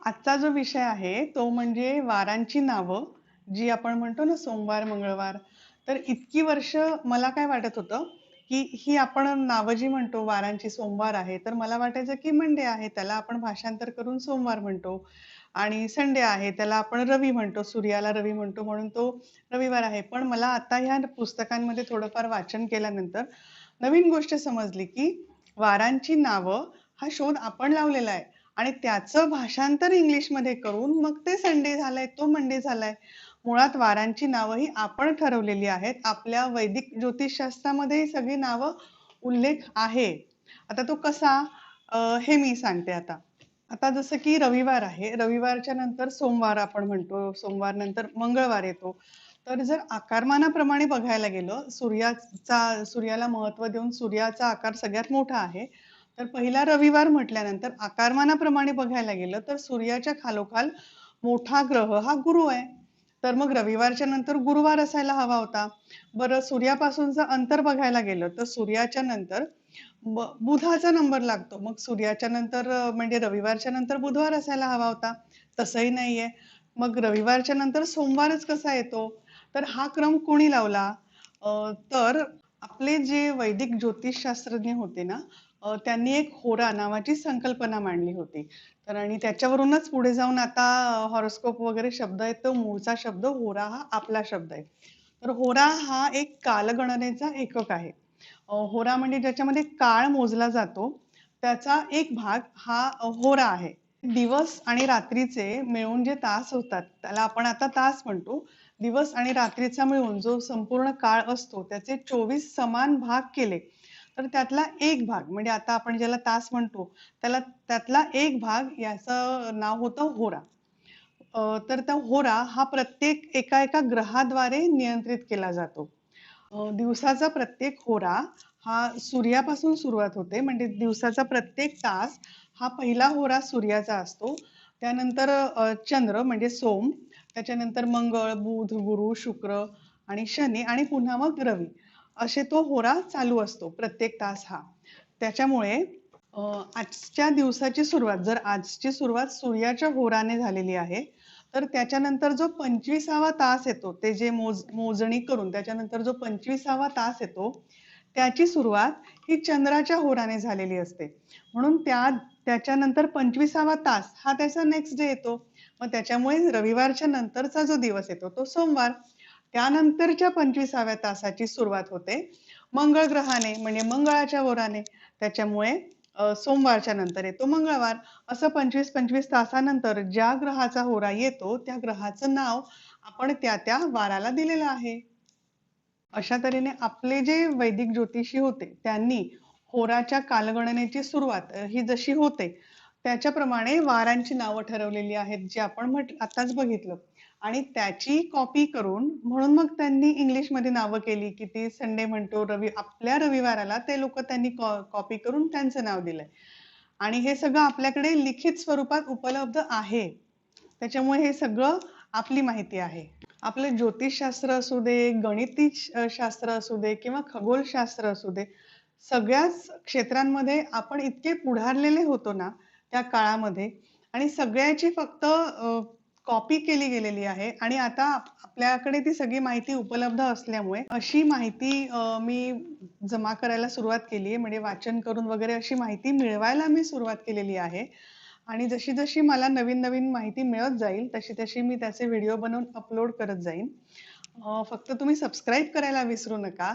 आजचा जो विषय आहे तो म्हणजे वारांची नावं जी आपण म्हणतो ना सोमवार मंगळवार. तर इतकी वर्ष मला काय वाटत होतं की ही आपण नावं जी म्हणतो वारांची सोमवार आहे तर मला वाटायचं की मंडे आहे त्याला आपण भाषांतर करून सोमवार म्हणतो. आणि संडे आहे त्याला आपण रवी म्हणतो सूर्याला रवी म्हणतो म्हणून तो रविवार आहे. पण मला आता ह्या पुस्तकांमध्ये थोडंफार वाचन केल्यानंतर नवीन गोष्ट समजली की वारांची नावं हा शोध आपण लावलेला आहे. आणि त्याचं भाषांतर इंग्लिशमध्ये करून मग ते संडे झालाय तो मंडे झालाय. मुळात वारांची नावं ही आपण ठरवलेली आहेत. आपल्या वैदिक ज्योतिषशास्त्रामध्ये ही सगळी नावं उल्लेख आहे. आता तो कसा? हे मी सांगते आता. आता जसं की रविवार आहे. रविवारच्या नंतर सोमवार आपण म्हणतो. सोमवार नंतर मंगळवार येतो. तर जर आकारमानाप्रमाणे बघायला गेलं सूर्याचा सूर्याला महत्त्व देऊन सूर्याचा आकार सगळ्यात मोठा आहे. तर पहिला रविवार म्हटल्यानंतर आकारमानाप्रमाणे बघायला गेलं तर सूर्याच्या खालोखाल मोठा ग्रह हा गुरु आहे. तर मग रविवारच्या नंतर गुरुवार असायला हवा होता. बरं सूर्यापासूनचं अंतर बघायला गेलं तर सूर्याच्या नंतर बुधाचा नंबर लागतो. मग सूर्याच्या नंतर म्हणजे रविवारच्या नंतर बुधवार असायला हवा होता. तसंही नाहीये. मग रविवारच्या नंतर सोमवारच कसा येतो? तर हा क्रम कोणी लावला? तर आपले जे वैदिक ज्योतिषशास्त्रज्ञ होते ना त्यांनी एक होरा नावाची संकल्पना मांडली होती. तर आणि त्याच्यावरूनच पुढे जाऊन आता हॉरोस्कोप वगैरे शब्द आहेत तो मूळचा शब्द होरा हा आपला शब्द आहे. तर होरा हा एक कालगणनेचा एकक आहे. होरा म्हणजे ज्याच्यामध्ये काळ मोजला जातो त्याचा एक भाग हा होरा आहे. दिवस आणि रात्रीचे मिळून जे तास होतात त्याला आपण आता तास म्हणतो. दिवस आणि रात्रीचा मिळून जो संपूर्ण काळ असतो त्याचे चोवीस समान भाग केले. तर त्यातला एक भाग म्हणजे आता आपण ज्याला तास म्हणतो त्याला त्यातला एक भाग याचं नाव होतं होरा. तर त्या होरा हा प्रत्येक एका एका ग्रहाद्वारे नियंत्रित केला जातो. दिवसाचा प्रत्येक होरा हा सूर्यापासून सुरुवात होते. म्हणजे दिवसाचा प्रत्येक तास हा पहिला होरा सूर्याचा असतो. त्यानंतर चंद्र म्हणजे सोम. त्याच्यानंतर मंगळ बुध गुरु शुक्र आणि शनी आणि पुन्हा मग रवी. असे तो होरा चालू असतो प्रत्येक तास हा. त्याच्यामुळे आजच्या दिवसाची सुरुवात जर आजची सुरुवात सूर्याच्या होराने झालेली आहे तर त्याच्यानंतर जो पंचवीसावा तास येतो ते जे मोज मोजणी करून त्याच्यानंतर जो पंचवीसावा तास येतो त्याची सुरुवात ही चंद्राच्या होराने झालेली असते. म्हणून त्या त्याच्यानंतर पंचवीसावा तास हा त्याचा नेक्स्ट डे येतो. मग त्याच्यामुळे रविवारच्या नंतरचा जो दिवस येतो तो सोमवार. त्यानंतरच्या पंचवीसाव्या तासाची सुरुवात होते मंगळ ग्रहाने म्हणजे मंगळाच्या होराने. त्याच्यामुळे सोमवारच्या नंतर येतो मंगळवार. असं पंचवीस पंचवीस तासानंतर ज्या ग्रहाचा होरा येतो त्या ग्रहाचं नाव आपण त्या त्या वाराला दिलेलं आहे. अशा तऱ्हेने आपले जे वैदिक ज्योतिषी होते त्यांनी होराच्या कालगणनेची सुरुवात ही जशी होते त्याच्याप्रमाणे वारांची नावं ठरवलेली आहेत जे आपण म्हट आताच बघितलं. आणि त्याची कॉपी करून म्हणून मग त्यांनी इंग्लिशमध्ये नावं केली की ती संडे म्हणतो रवि आपल्या रविवाराला ते लोक त्यांनी कॉपी करून त्यांचं नाव दिलंय. आणि हे सगळं आपल्याकडे लिखित स्वरूपात उपलब्ध आहे. त्याच्यामुळे हे सगळं आपली माहिती आहे. आपलं ज्योतिषशास्त्र असू दे गणिती शास्त्र असू दे किंवा खगोलशास्त्र असू दे सगळ्याच क्षेत्रांमध्ये आपण इतके पुढारलेले होतो ना त्या काळामध्ये आणि सगळ्याची फक्त कॉपी केली गेलेली आहे आणि आता आपल्याकडे ती सगळी माहिती उपलब्ध असल्यामुळे अशी माहिती मी जमा करायला सुरुवात केली आहे म्हणजे वाचन करून वगैरे अशी माहिती मिळवायला मी सुरुवात केलेली आहे. आणि जशी जशी मला नवीन नवीन माहिती मिळत जाईल तशी तशी मी त्याचे व्हिडिओ बनवून अपलोड करत जाईन. फक्त तुम्ही सबस्क्राईब करायला विसरू नका.